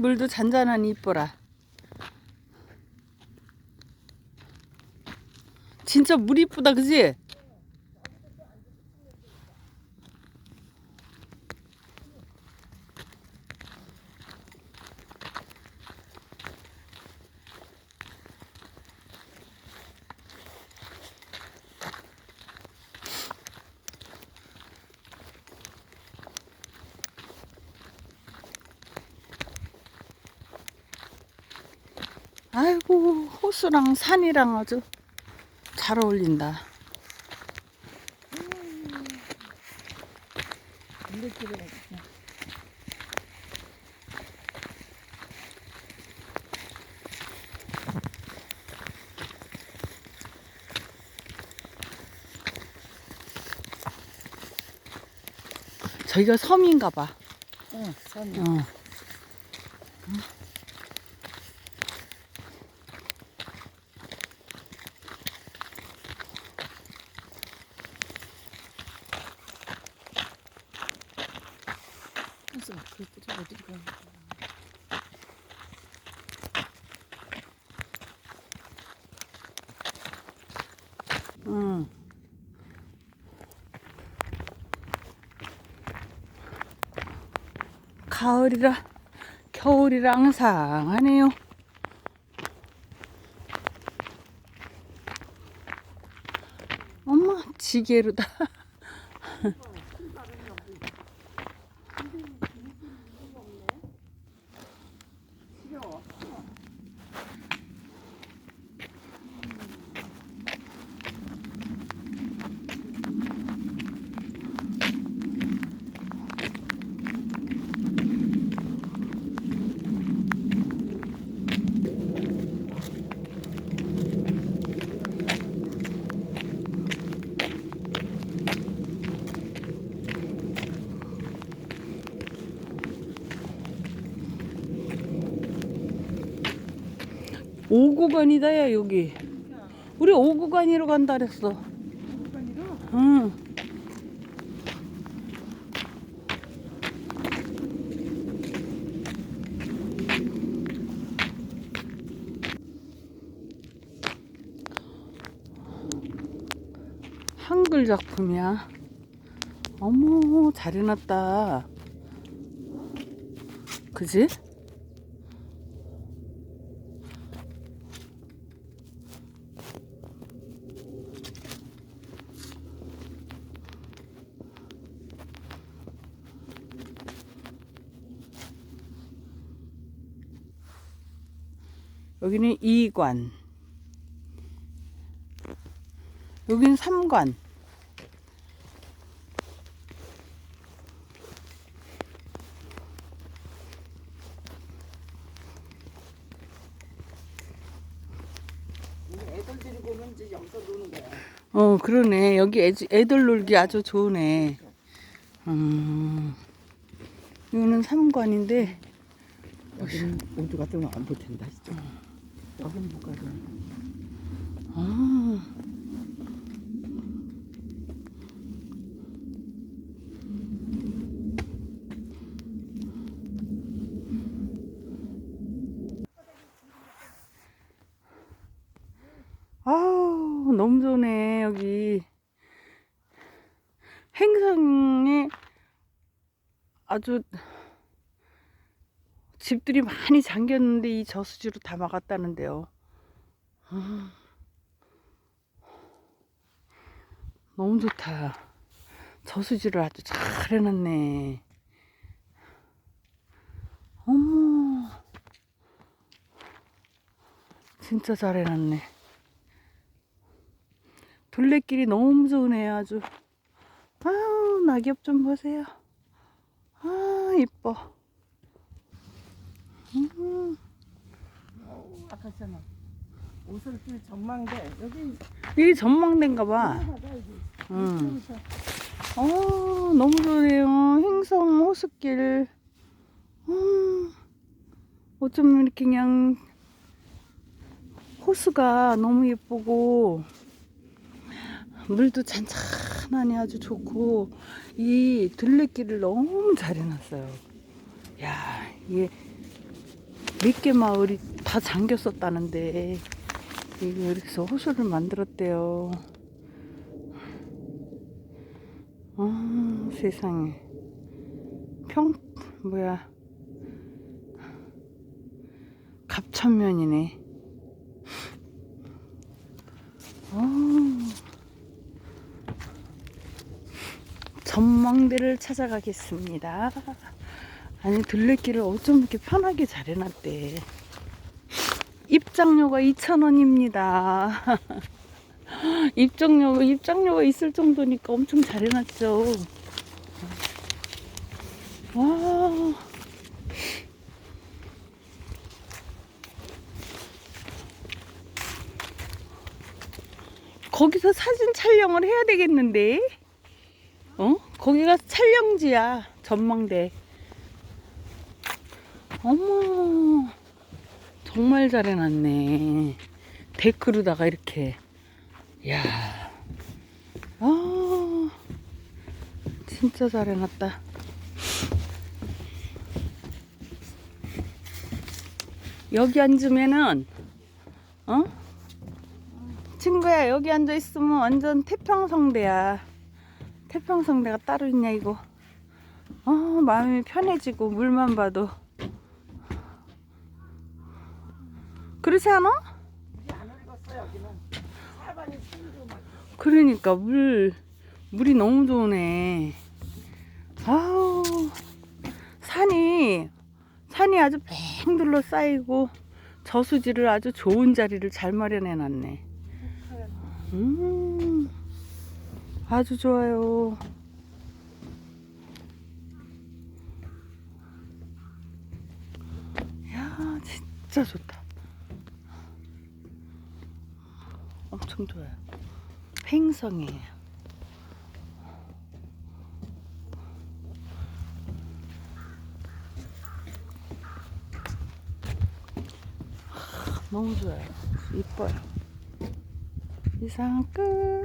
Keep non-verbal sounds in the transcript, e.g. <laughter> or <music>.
물도 잔잔하니 이뻐라. 진짜 물 이쁘다, 그지? 아이고, 호수랑 산이랑 아주 잘 어울린다. 저기가 섬인가 봐. 응, 선. 어. 무슨 그것들이 어디로 가는 거야? 응. 가을이라 겨울이랑 상하네요. 엄마 지게로다. <laughs> 오구간이다 야 여기. 우리 오구간이로 간다 그랬어. 응. 한글 작품이야. 어머, 잘 해놨다. 그지? 여기는 2관. 여기는 3관. 애들 데리고 오면 이제 여기서 노는 거야. 어, 그러네. 여기 애, 애들 놀기 아주 좋으네. 음, 이거는 3관인데, 여기는 온도 같으면 안 붙는다 진짜. 여기는 못 가죠. 아, 아우, 너무 좋네, 여기. 행성에 아주 집들이 많이 잠겼는데 이 저수지로 다 막았다는데요. 아, 너무 좋다. 저수지를 아주 잘 해놨네. 어머. 진짜 잘 해놨네. 둘레길이 너무 좋으네, 아주. 아우, 낙엽 좀 보세요. 아, 이뻐. 음, 아까 있잖아. 오솔길 전망대 여기 이게 전망대인가 봐. 여기. 응. 어, 너무 좋네요. 행성 호수길. 음, 어쩜 이렇게 그냥 호수가 너무 예쁘고 물도 잔잔하니 아주 좋고 이 둘레길을 너무 잘 해놨어요. 야, 이게 몇 개 마을이 다 잠겼었다는데 이렇게 호수를 만들었대요. 아 세상에 평 뭐야 갑천면이네. 아, 전망대를 찾아가겠습니다. 아니 둘레길을 어쩜 이렇게 편하게 잘 해놨대. 입장료가 2,000원입니다. <laughs> 입장료가 입장료가 있을 정도니까 엄청 잘 해놨죠. 와. 거기서 사진 촬영을 해야 되겠는데? 어? 거기가 촬영지야, 전망대. 어머, 정말 잘 해놨네. 데크로다가 이렇게. 야 아, 진짜 잘 해놨다. 여기 앉으면은, 어? 친구야, 여기 앉아 있으면 완전 태평성대야. 태평성대가 따로 있냐, 이거. 어, 마음이 편해지고, 물만 봐도. 않아? 안 산도 막. 그러니까, 물, 물이 너무 좋네. 아우, 산이, 산이 아주 팽 둘러싸이고, 저수지를 아주 좋은 자리를 잘 마련해 놨네. 음, 아주 좋아요. 야, 진짜 좋다. 팽성이에요. 하, 너무 좋아요. 이뻐요. 이상 끝.